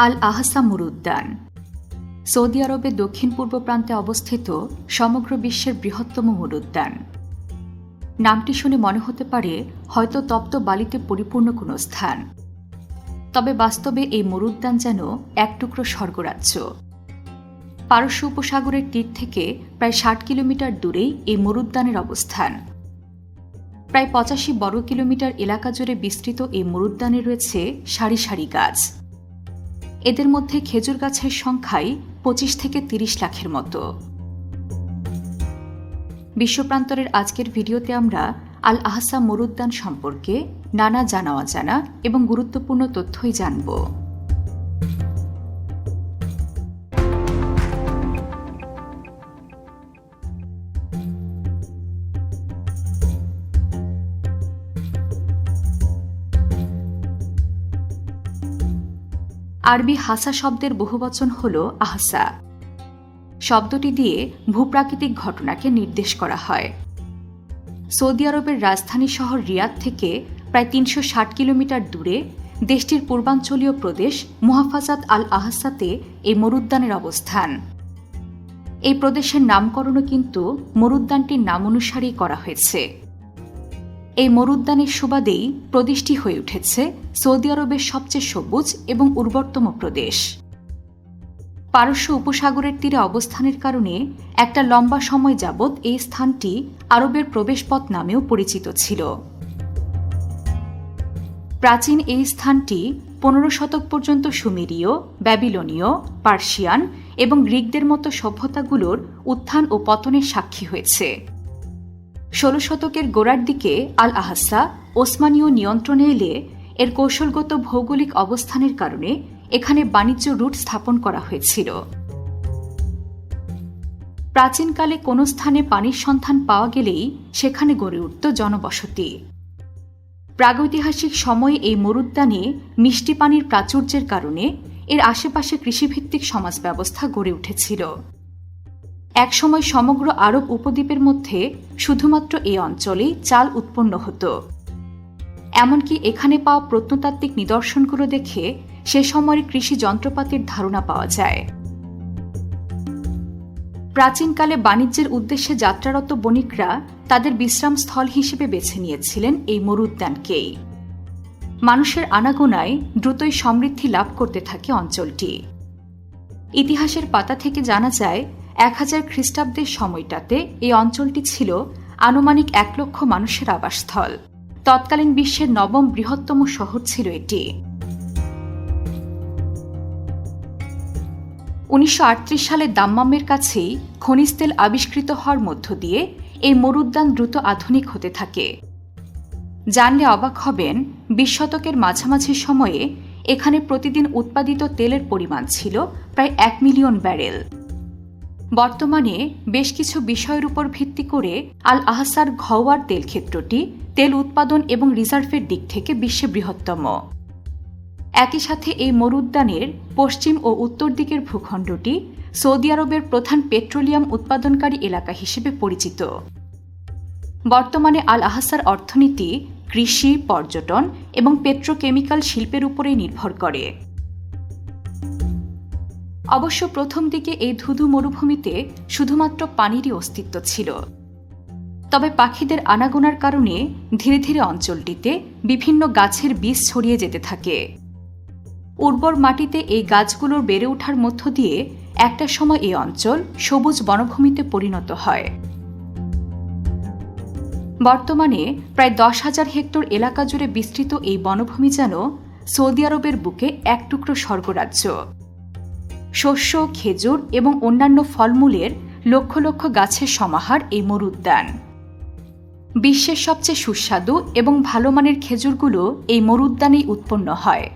আল Ahsa মুরুদ্যান Saudi আরবের দক্ষিণ পূর্ব প্রান্তে অবস্থিত সমগ্র বিশ্বের বৃহত্তম মরুদ্যান নামটি শুনে মনে হতে পারে হয়তো তপ্ত বালিতে পরিপূর্ণ কোনো স্থান। তবে বাস্তবে এই মরুদ্যান যেন এক টুকরো স্বর্গরাজ্য। পারস্য উপসাগরের তীর থেকে প্রায় ষাট কিলোমিটার দূরেই এই মরুদ্যানের অবস্থান। প্রায় পঁচাশি বর্গ কিলোমিটার এলাকা জুড়ে বিস্তৃত এই মরুদ্যানে রয়েছে সারি সারি গাছ। এদের মধ্যে খেজুর গাছের সংখ্যাই পঁচিশ থেকে তিরিশ লাখের মতো। বিশ্বপ্রান্তরের আজকের ভিডিওতে আমরা আল আহসা মরুদ্যান সম্পর্কে নানা জানা অজানা এবং গুরুত্বপূর্ণ তথ্যই জানব। আরবি হাসা শব্দের বহুবচন হল আহসা। শব্দটি দিয়ে ভূপ্রাকৃতিক ঘটনাকে নির্দেশ করা হয়। সৌদি আরবের রাজধানী শহর রিয়াদ থেকে প্রায় তিনশো ষাট কিলোমিটার দূরে দেশটির পূর্বাঞ্চলীয় প্রদেশ মুহাফাজাত আল আহসাতে এই মরুদ্যানের অবস্থান। এই প্রদেশের নামকরণও কিন্তু মরুদ্যানটির নাম অনুসারেই করা হয়েছে। এই মরুদ্যানের সুবাদেই প্রদেশটি হয়ে উঠেছে সৌদি আরবের সবচেয়ে সবুজ এবং উর্বরতম প্রদেশ। পারস্য উপসাগরের তীরে অবস্থানের কারণে একটা লম্বা সময় যাবৎ এই স্থানটি আরবের প্রবেশপথ নামেও পরিচিত ছিল। প্রাচীন এই স্থানটি পনেরো শতক পর্যন্ত সুমেরীয়, ব্যাবিলনীয়, পার্সিয়ান এবং গ্রিকদের মতো সভ্যতাগুলোর উত্থান ও পতনের সাক্ষী হয়েছে। ষোলো শতকের গোড়ার দিকে আল আহাসা ওসমানীয় নিয়ন্ত্রণে এলে এর কৌশলগত ভৌগোলিক অবস্থানের কারণে এখানে বাণিজ্য রুট স্থাপন করা হয়েছিল। প্রাচীনকালে কোনো স্থানে পানির সন্ধান পাওয়া গেলেই সেখানে গড়ে উঠত জনবসতি। প্রাগৈতিহাসিক সময়ে এই মরুদ্যানে মিষ্টি পানির প্রাচুর্যের কারণে এর আশেপাশে কৃষিভিত্তিক সমাজ ব্যবস্থা গড়ে উঠেছিল। একসময় সমগ্র আরব উপদ্বীপের মধ্যে শুধুমাত্র এই অঞ্চলেই চাল উৎপন্ন হতো। এমনকি এখানে পাওয়া প্রত্নতাত্ত্বিক নিদর্শনগুলো দেখে সে সময়ের কৃষি যন্ত্রপাতির ধারণা পাওয়া যায়। প্রাচীনকালে বাণিজ্যের উদ্দেশ্যে যাত্রারত বণিকরা তাদের বিশ্রামস্থল হিসেবে বেছে নিয়েছিলেন এই মরুদ্যানকেই। মানুষের আনাগোনায় দ্রুতই সমৃদ্ধি লাভ করতে থাকে অঞ্চলটি। ইতিহাসের পাতা থেকে জানা যায় এক হাজার খ্রিস্টাব্দের সময়টাতে এই অঞ্চলটি ছিল আনুমানিক এক লক্ষ মানুষের আবাসস্থল। তৎকালীন বিশ্বের নবম বৃহত্তম শহর ছিল এটি। উনিশশো আটত্রিশ সালে দাম্মামের কাছেই খনিজ তেল আবিষ্কৃত হওয়ার মধ্য দিয়ে এই মরুদ্যান দ্রুত আধুনিক হতে থাকে। জানলে অবাক হবেন, বিশ শতকের মাঝামাঝি সময়ে এখানে প্রতিদিন উৎপাদিত তেলের পরিমাণ ছিল প্রায় এক মিলিয়ন ব্যারেল। বর্তমানে বেশ কিছু বিষয়ের উপর ভিত্তি করে আল আহসার ঘওয়ার তেল ক্ষেত্রটি তেল উৎপাদন এবং রিজার্ভের দিক থেকে বিশ্বে বৃহত্তম। একই সাথে এই মরুদ্যানের পশ্চিম ও উত্তর দিকের ভূখণ্ডটি সৌদি আরবের প্রধান পেট্রোলিয়াম উৎপাদনকারী এলাকা হিসেবে পরিচিত। বর্তমানে আল আহসার অর্থনীতি কৃষি, পর্যটন এবং পেট্রোকেমিক্যাল শিল্পের উপরে নির্ভর করে। অবশ্য প্রথম দিকে এই ধুধু মরুভূমিতে শুধুমাত্র পানিরই অস্তিত্ব ছিল। তবে পাখিদের আনাগোনার কারণে ধীরে ধীরে অঞ্চলটিতে বিভিন্ন গাছের বীজ ছড়িয়ে যেতে থাকে। উর্বর মাটিতে এই গাছগুলোর বেড়ে ওঠার মধ্য দিয়ে একটা সময় এই অঞ্চল সবুজ বনভূমিতে পরিণত হয়। বর্তমানে প্রায় দশ হাজার হেক্টর এলাকা জুড়ে বিস্তৃত এই বনভূমি যেন সৌদি আরবের বুকে এক টুকরো স্বর্গরাজ্য। শস্য, খেজুর এবং অন্যান্য ফলমূলের লক্ষ লক্ষ গাছের সমাহার এই মরুদ্যান। বিশ্বের সবচেয়ে সুস্বাদু এবং ভালো মানের খেজুরগুলো এই মরুদ্যানেই উৎপন্ন হয়।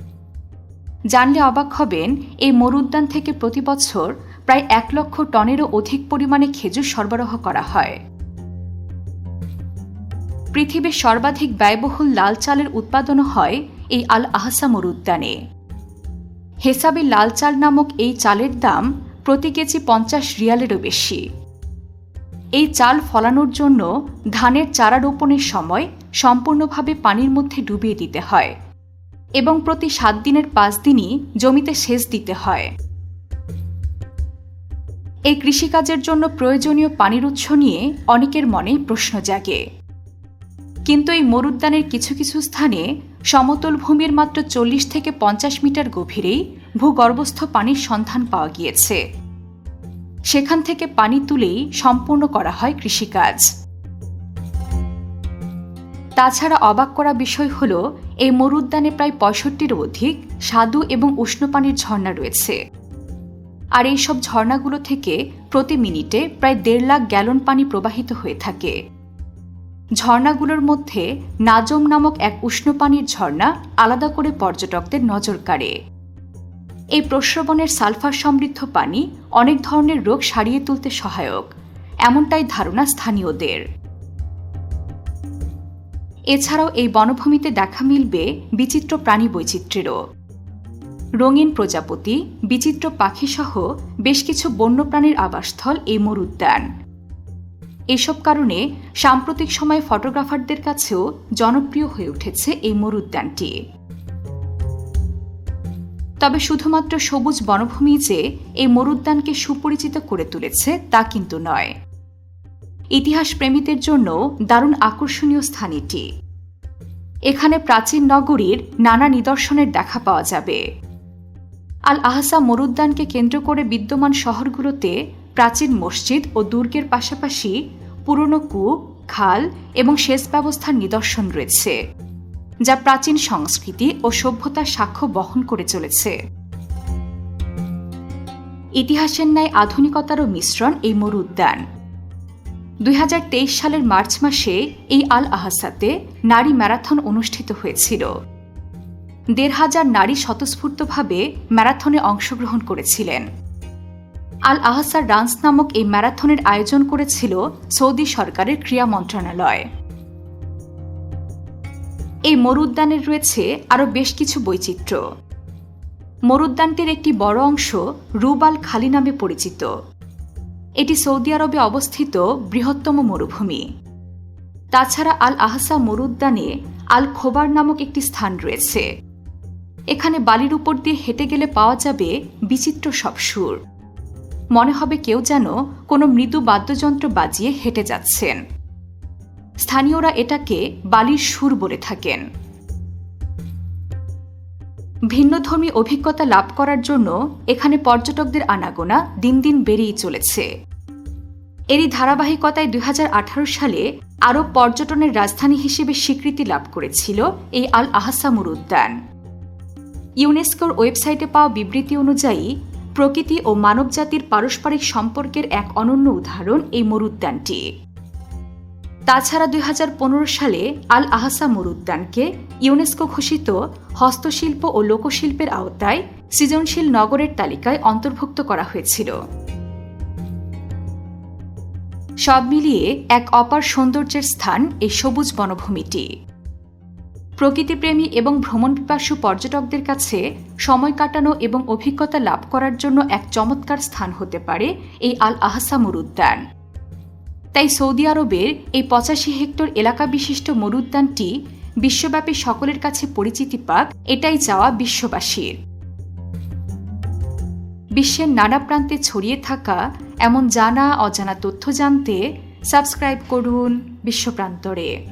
জানলে অবাক হবেন, এই মরুদ্যান থেকে প্রতি বছর প্রায় এক লক্ষ টনেরও অধিক পরিমাণে খেজুর সরবরাহ করা হয়। পৃথিবীর সর্বাধিক ব্যয়বহুল লাল চালের উৎপাদন হয় এই আল আহসা মরুদ্যানে। হেসাবে লাল চাল নামক এই চালের দাম প্রতি কেজি পঞ্চাশ রিয়ালেরও বেশি। এই চাল ফলানোর জন্য ধানের চারা রোপণের সময় সম্পূর্ণভাবে পানির মধ্যে ডুবিয়ে দিতে হয় এবং প্রতি সাত দিনের পাঁচ দিনই জমিতে সেচ দিতে হয়। এই কৃষিকাজের জন্য প্রয়োজনীয় পানির উৎস নিয়ে অনেকের মনে প্রশ্ন জাগে। কিন্তু এই মরুদ্যানের কিছু কিছু স্থানে সমতল ভূমির মাত্র চল্লিশ থেকে পঞ্চাশ মিটার গভীরেই ভূগর্ভস্থ পানির সন্ধান পাওয়া গিয়েছে। সেখান থেকে পানি তুলেই সম্পূর্ণ করা হয় কৃষিকাজ। তাছাড়া অবাক করা বিষয় হল, এই মরুদ্যানে প্রায় পঁয়ষট্টির অধিক স্বাদু এবং উষ্ণ পানির ঝর্ণা রয়েছে। আর এইসব ঝর্ণাগুলো থেকে প্রতি মিনিটে প্রায় দেড় লাখ গ্যালন পানি প্রবাহিত হয়ে থাকে। ঝর্ণাগুলোর মধ্যে নাজম নামক এক উষ্ণ পানির ঝর্ণা আলাদা করে পর্যটকদের নজর কাড়ে। এই প্রস্রবণের সালফার সমৃদ্ধ পানি অনেক ধরনের রোগ সারিয়ে তুলতে সহায়ক, এমনটাই ধারণা স্থানীয়দের। এছাড়াও এই বনভূমিতে দেখা মিলবে বিচিত্র প্রাণী বৈচিত্র্যেরও। রঙিন প্রজাপতি, বিচিত্র পাখিসহ বেশ কিছু বন্যপ্রাণীর আবাসস্থল এই মরুদ্যান এসব কারণে সাম্প্রতিক সময়ে ফটোগ্রাফারদের কাছেও জনপ্রিয় হয়ে উঠেছে এই মরুদ্যানটি। তবে শুধুমাত্র সবুজ বনভূমি যে এই মরুদ্যানকে সুপরিচিত করে তুলেছে তা কিন্তু নয়। ইতিহাস প্রেমীদের জন্য দারুণ আকর্ষণীয় স্থান এটি। এখানে প্রাচীন নগরীর নানা নিদর্শনের দেখা পাওয়া যাবে। আল আহসা মরুদ্যানকে কেন্দ্র করে বিদ্যমান শহরগুলোতে প্রাচীন মসজিদ ও দুর্গের পাশাপাশি পুরনো কূপ, খাল এবং সেচ ব্যবস্থার নিদর্শন রয়েছে, যা প্রাচীন সংস্কৃতি ও সভ্যতার সাক্ষ্য বহন করে চলেছে। ইতিহাসের ন্যায় আধুনিকতারও মিশ্রণ এই মরু উদ্যান। দুই হাজার তেইশ সালের মার্চ মাসে এই আল আহাসাতে নারী ম্যারাথন অনুষ্ঠিত হয়েছিল। দেড় হাজার নারী স্বতঃস্ফূর্তভাবে ম্যারাথনে অংশগ্রহণ করেছিলেন। আল আহসার ডান্স নামক এই ম্যারাথনের আয়োজন করেছিল সৌদি সরকারের ক্রীড়া মন্ত্রণালয়। এই মরুদ্যানের রয়েছে আরও বেশ কিছু বৈচিত্র্য। মরুদ্যানটির একটি বড় অংশ রুবাল খালি নামে পরিচিত। এটি সৌদি আরবে অবস্থিত বৃহত্তম মরুভূমি। তাছাড়া আল আহসা মরুদ্যানে আল খোবার নামক একটি স্থান রয়েছে। এখানে বালির উপর দিয়ে হেঁটে গেলে পাওয়া যাবে বিচিত্র সব সুর। মনে হবে কেউ যেন কোনো মৃদু বাদ্যযন্ত্র বাজিয়ে হেঁটে যাচ্ছেন। স্থানীয়রা এটাকে বালির সুর বলে থাকেন। ভিন্নধর্মী অভিজ্ঞতা লাভ করার জন্য এখানে পর্যটকদের আনাগোনা দিন দিন বেড়েই চলেছে। এরই ধারাবাহিকতায় দুই হাজার আঠারো সালে আরব পর্যটনের রাজধানী হিসেবে স্বীকৃতি লাভ করেছিল এই আল আহসামুর উদ্যান। ইউনেস্কোর ওয়েবসাইটে পাওয়া বিবৃতি অনুযায়ী প্রকৃতি ও মানবজাতির পারস্পরিক সম্পর্কের এক অনন্য উদাহরণ এই মরুদ্যানটি। তাছাড়া দুই হাজার পনেরো সালে আল আহসা মরুদ্যানকে ইউনেস্কো ঘোষিত হস্তশিল্প ও লোকশিল্পের আওতায় সৃজনশীল নগরের তালিকায় অন্তর্ভুক্ত করা হয়েছিল। সব মিলিয়ে এক অপার সৌন্দর্যের স্থান এই সবুজ বনভূমিটি। প্রকৃতিপ্রেমী এবং ভ্রমণ পিপাসু পর্যটকদের কাছে সময় কাটানো এবং অভিজ্ঞতা লাভ করার জন্য এক চমৎকার স্থান হতে পারে এই আল আহসা মরুদ্যান তাই সৌদি আরবের এই পঁচাশি হেক্টর এলাকা বিশিষ্ট মরুদ্যানটি বিশ্বব্যাপী সকলের কাছে পরিচিতি পাক, এটাই চাওয়া বিশ্ববাসীর। বিশ্বের নানা প্রান্তে ছড়িয়ে থাকা এমন জানা অজানা তথ্য জানতে সাবস্ক্রাইব করুন বিশ্বপ্রান্তরে।